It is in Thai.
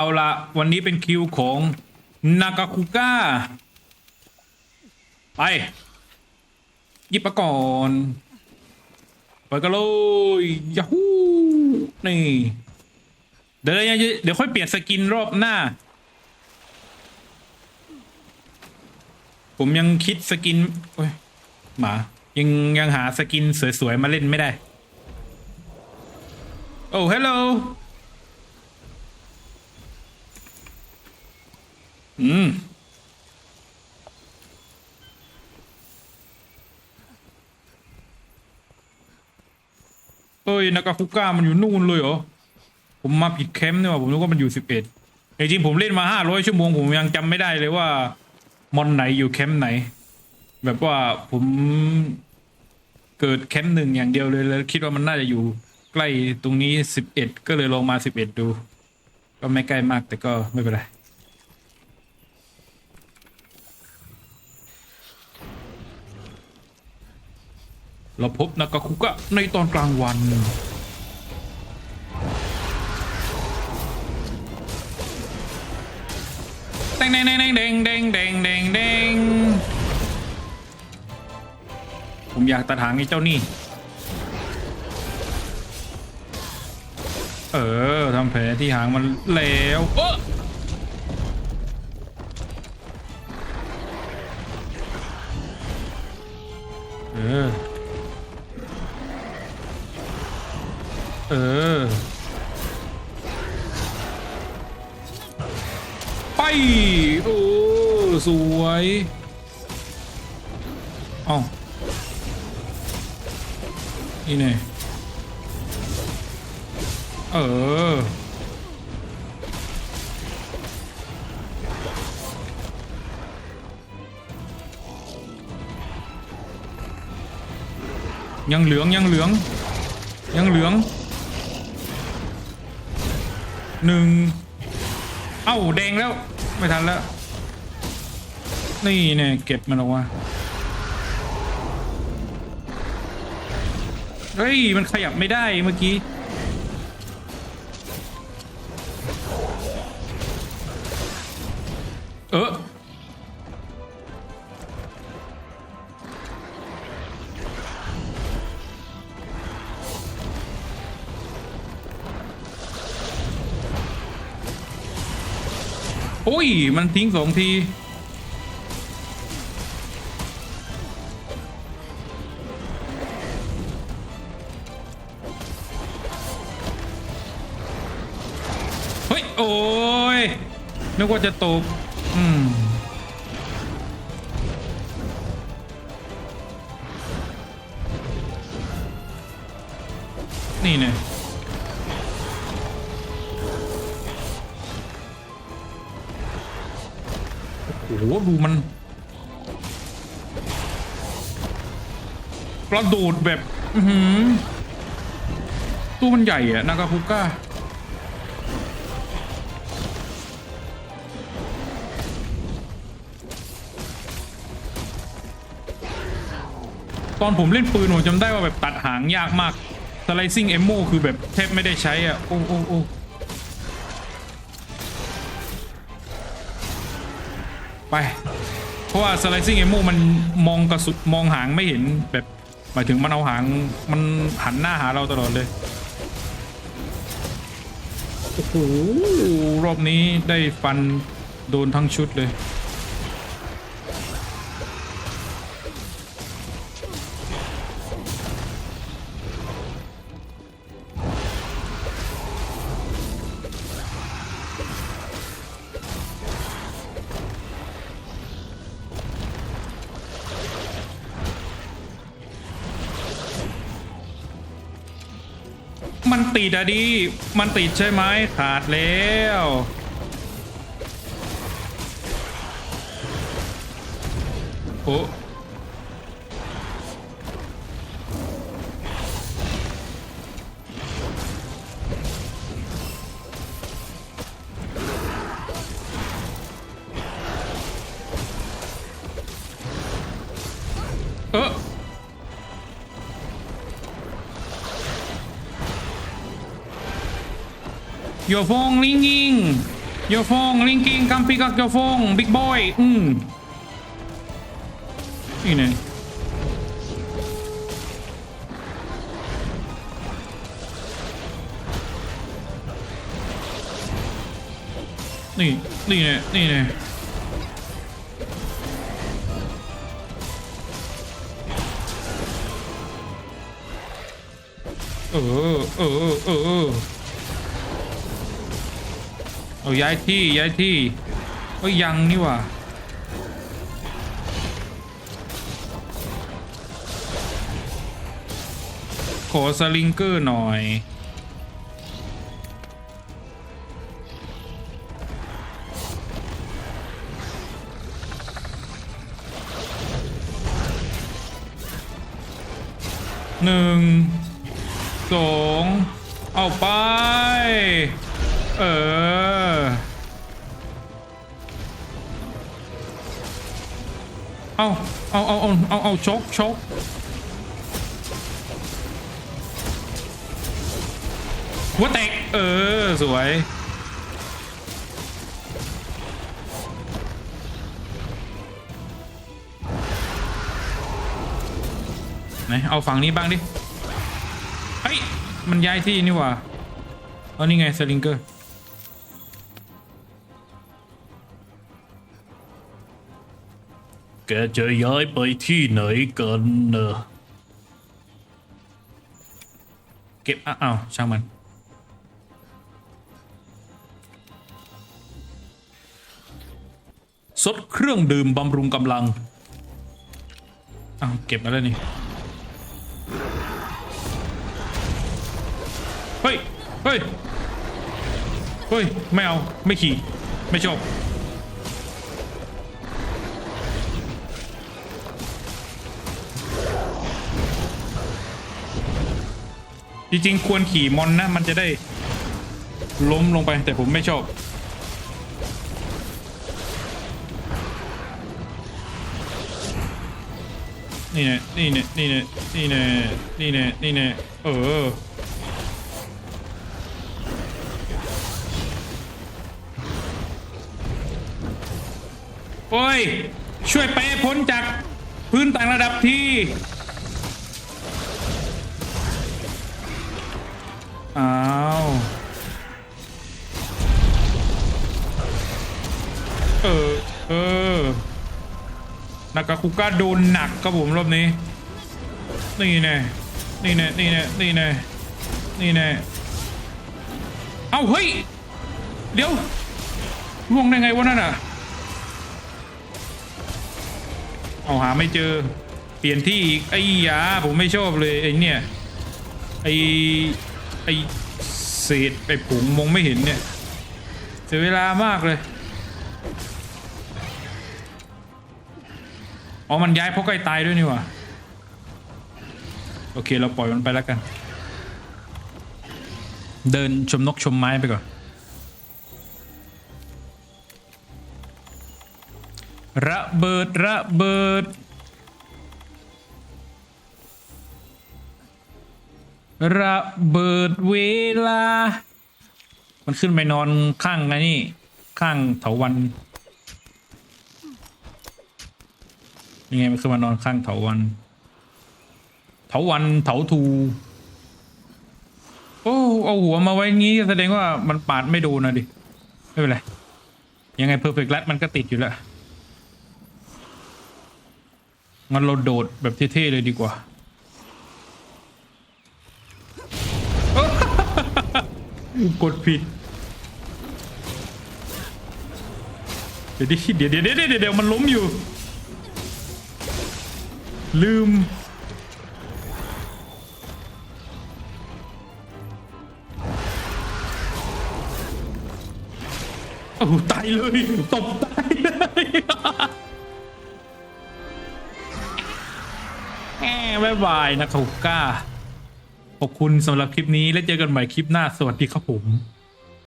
เอาละวันนี้เป็นคิวของนากาคุก้า ไปหยิบมาก่อนไปกันเลยยาฮูนี่ เดี๋ยวยังเดี๋ยวค่อยเปลี่ยนสกินรอบหน้า ผมยังคิดสกิน โอ้ย หมา ยังยังหาสกินสวยๆ มาเล่นไม่ได้ โอ้ฮัลโหล อืม เอ้ยนากาคุก้ามันอยู่นู่นเลยเหรอ ผมมาผิดแคมป์เนี่ยว่ะผมนึกว่ามันอยู่สิบเอ็ดจริงๆผมเล่นมาห้าร้อยชั่วโมง ผมยังจำไม่ได้เลยว่ามอนไหนอยู่แคมป์ไหน แบบว่าผมเกิดแคมป์หนึ่งอย่างเดียวเลยแล้วคิดว่ามันน่าจะอยู่ใกล้ตรงนี้สิบเอ็ดก็เลยลงมาสิบเอ็ดดู ก็ไม่ใกล้มากแต่ก็ไม่เป็นไร เราพบนากาคุกะในตอนกลางวัน เด้งเด้งเด้งเด้งเด้งเด้งเด้งเด้งผมอยากตัดหางไอ้เจ้านี่ เออทำแผลที่หางมันแล้วเออเออ โอ้ สวยอ้าวนี่ไงเออ ยังเหลืองยังเหลือง ยังเหลืองหนึ่งเอ้าแดงแล้ว ไม่ทันแล้ว นี่เนี่ยเก็บมันออกมาเฮ้ย มันขยับไม่ได้เมื่อกี้ เออ อ้ย มันทิ้งสองที เฮ้ย โอ้ย นึกว่าจะตก อืมนี่เนี่ย กระโดดแบบ อืตัวมันใหญ่อะนากาคุก้าตอนผมเล่นปืนผมจำได้ว่าแบบตัดหางยากมาก slicing ammo คือแบบแทบไม่ได้ใช้อะ โอ้โอ้โอ้ไป เพราะว่า slicing ammo มันมองกระสุนมองหางไม่เห็นแบบ หมายถึงมันเอาหางมันหันหน้าหาเราตลอดเลยโอ้โหรอบนี้ได้ฟันโดนทั้งชุดเลย ติดอะดิ มันติดใช่ไหมขาดแล้ว โอ้ โยฟงลิงกิงโยฟงลิงกิงกัมปิกับโยฟงบิ๊กบอยอืมนี่ไงนี่นี่ไงนี่ไงเออเออเออ เอาย้ายที่ย้ายที่ก็ยังนี่ว่าขอสลิงเกอร์หน่อยหนึ่งสองเอาไป เออ เอาเอาเอาเอาเอาเอาชกชกหัวแตกเออ สวยไหนเอาฝั่งนี้บ้างดิ เฮ้ย มันย้ายที่นี่ว่าเอานี่ไงสลิงเกอร์ แกจะย้ายไปที่ไหนกันเนอะเก็บอ้าวช่างมัน สดเครื่องดื่มบำรุงกำลังอ้าวเก็บมาแล้วนี่ เฮ้ย เฮ้ย เฮ้ย ไม่เอา ไม่ขี่ ไม่ชอบ จริงๆ ควรขี่มอนนะ มันจะได้ล้มลงไปแต่ผมไม่ชอบ นี่เนี่ยนี่เนี่ยนี่เนี่ยนี่เนี่ยนี่เนี่ยนี่เนี่ยเออโอ้ย ช่วยเปพ้นจากพื้นต่างระดับที่ อ้าวเออเออนากาคุก้าโดนหนักครับผมรอบนี้ นี่แน่นี่แน่นี่แน่นี่แน่นี่แน่เอาเฮ้ย เดี๋ยวล่วงได้ไงวะนั่นอะเอาหาไม่เจอ เปลี่ยนที่อีกไอ้ยาผมไม่ชอบเลยไอ้เนี่ยไอ้ อ้เศษไอ้ผงมองไม่เห็นเนี่ยเสียเวลามากเลย อ๋อ มันย้ายเพราะใกล้ตายด้วยนี่หว่าโอเค เราปล่อยมันไปแล้วกัน เดินชมนกชมไม้ไปก่อน ระเบิด ระเบิด ระเบิดเวลา มันขึ้นไปนอนข้างไงนี่ ข้างเถาวันยังไงมันขึ้นมานอนข้างเถาวัน เถาวันเถาทูโอ้เอาหัวมาไว้งี้แสดงว่ามันปาดไม่โดนนะดิ ไม่เป็นไร ยังไงเพอร์เฟกต์ลัดมันก็ติดอยู่แล้วงั้นเราโดดแบบเท่ๆเลยดีกว่า กดผิด เดี๋ยวดิเดี๋ยวเดี๋ยวเดี๋ยวเดี๋ยวมันล้มอยู่ ลืม โอ้ตายเลย ตบตายเลยแหมบายบายนะคาก้า ขอบคุณสำหรับคลิปนี้แล้วเจอกันใหม่คลิปหน้าสวัสดีครับผม